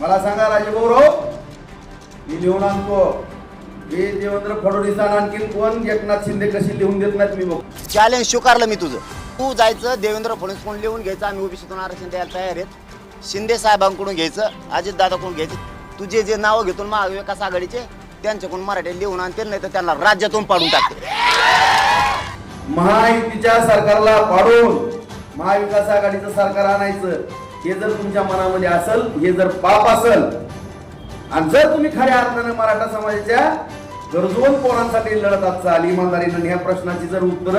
मला सांगा राजभाऊराव मी लिहून आणतो. हे देवेंद्र फडणवीस आणि आणखीन कोण एकनाथ शिंदे कशी लिहून देत नाहीत मी बघ. चॅलेंज स्वीकारलं मी तुझं. तू जायचं देवेंद्र फडणवीस कोण लिहून घ्यायचं आम्ही ओबीसीतून आरक्षण द्यायला तयार आहेत. शिंदे साहेबांकडून घ्यायचं अजितदादाकडून घ्यायचं. तुझे जे नावं घेतून महाविकास आघाडीचे त्यांच्याकडून मराठी लिहून आणते नाही तर त्यांना राज्यातून पाडून टाकते महायुतीच्या सरकारला पाडून महाविकास आघाडीचं सरकार आणायचं. हे जर तुमच्या मनामध्ये असेल हे जर पाप असेल आणि जर तुम्ही खऱ्या अर्थानं मराठा समाजाच्या गरजवंत पोरांसाठी लढत असाल इमानदारीनं आणि ह्या प्रश्नाची जर उत्तर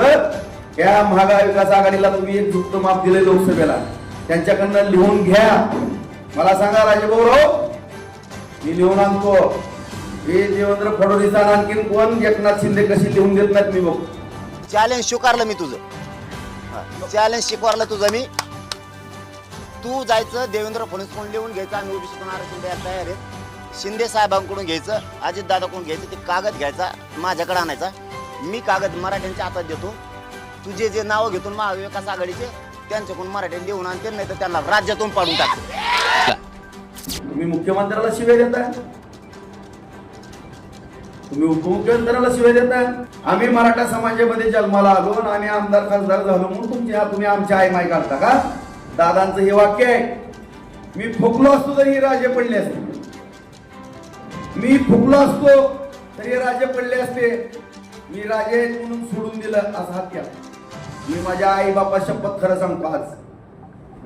या महाविकास आघाडीला तुम्ही एक झुक्त माप दिले लोकसभेला. त्यांच्याकडनं लिहून घ्या. मला सांगा राजभाऊराव मी लिहून आणतो. हे देवेंद्र फडणवीस आणखीन कोण? एकनाथ शिंदे कशी लिहून देत नाहीत मी बघ. चॅलेंज स्वीकारलं मी तुझं. चॅलेंज स्वीकारलं तुझं मी. तू जायचं देवेंद्र फडणवीस कोण लिहून घ्यायचं आम्ही ओबीसी आरक्षण द्यायला तयार आहेत. शिंदे साहेबांकडून घ्यायचं अजितदादाकडून घ्यायचं ते कागद घ्यायचा माझ्याकडे आणायचा. मी कागद मराठ्यांच्या हातात देतो. तुझे जे नावं घेतून महाविकास आघाडीचे त्यांच्याकडून मराठ्यांनी देऊन आणते नाही तर त्यांना राज्यातून पाडून टाकते. तुम्ही मुख्यमंत्र्याला शिवाय देताय? तुम्ही उपमुख्यमंत्र्याला शिवाय देताय? आम्ही मराठा समाजामध्ये जन्माला आलो आणि आम्ही आमदार खासदार झालो म्हणून तुमची तुम्ही आमची आई माय काढता का? दादांचं हे वाक्य आहे मी फुकलो असतो तरी हे राजे पडले असते. मी फुकलो असतो तरी राजे पडले असते. मी राजे म्हणून सोडून दिलं असं हत्या. मी माझ्या आई बापा शपथ खरं सांगतो आज.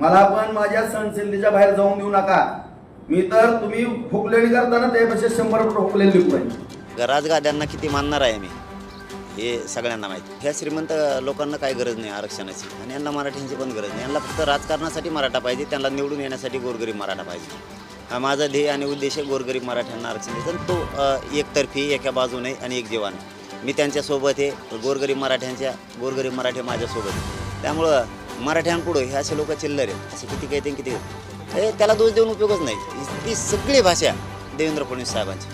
मला पण माझ्या सहनशीलतेच्या बाहेर जाऊन देऊ नका. मी तर तुम्ही फुकलेली करताना त्यापेक्षा शंभर फुकलेली लिखू राजगाद्यांना किती मानणार आहे मी? हे सगळ्यांना माहिती. ह्या श्रीमंत लोकांना काही गरज नाही आरक्षणाची. आणि यांना मराठ्यांची पण गरज नाही. यांना फक्त राजकारणासाठी मराठा पाहिजे त्यांना निवडून येण्यासाठी गोरगरीब मराठा पाहिजे. हा माझा ध्येय आणि उद्देश आहे गोरगरीब मराठ्यांना आरक्षण द्यायचं तो अ, एकतर्फी एका बाजूने आणि एक जीवाने. मी त्यांच्यासोबत आहे गोरगरीब मराठ्यांच्या गोरगरीब मराठी माझ्यासोबत आहे. त्यामुळं मराठ्यांपुढं हे असे लोक चिल्लर आहेत. असे किती काही ते किती हे त्याला दोष देऊन उपयोगच नाही. ती सगळी भाषा देवेंद्र फडणवीस साहेबांची.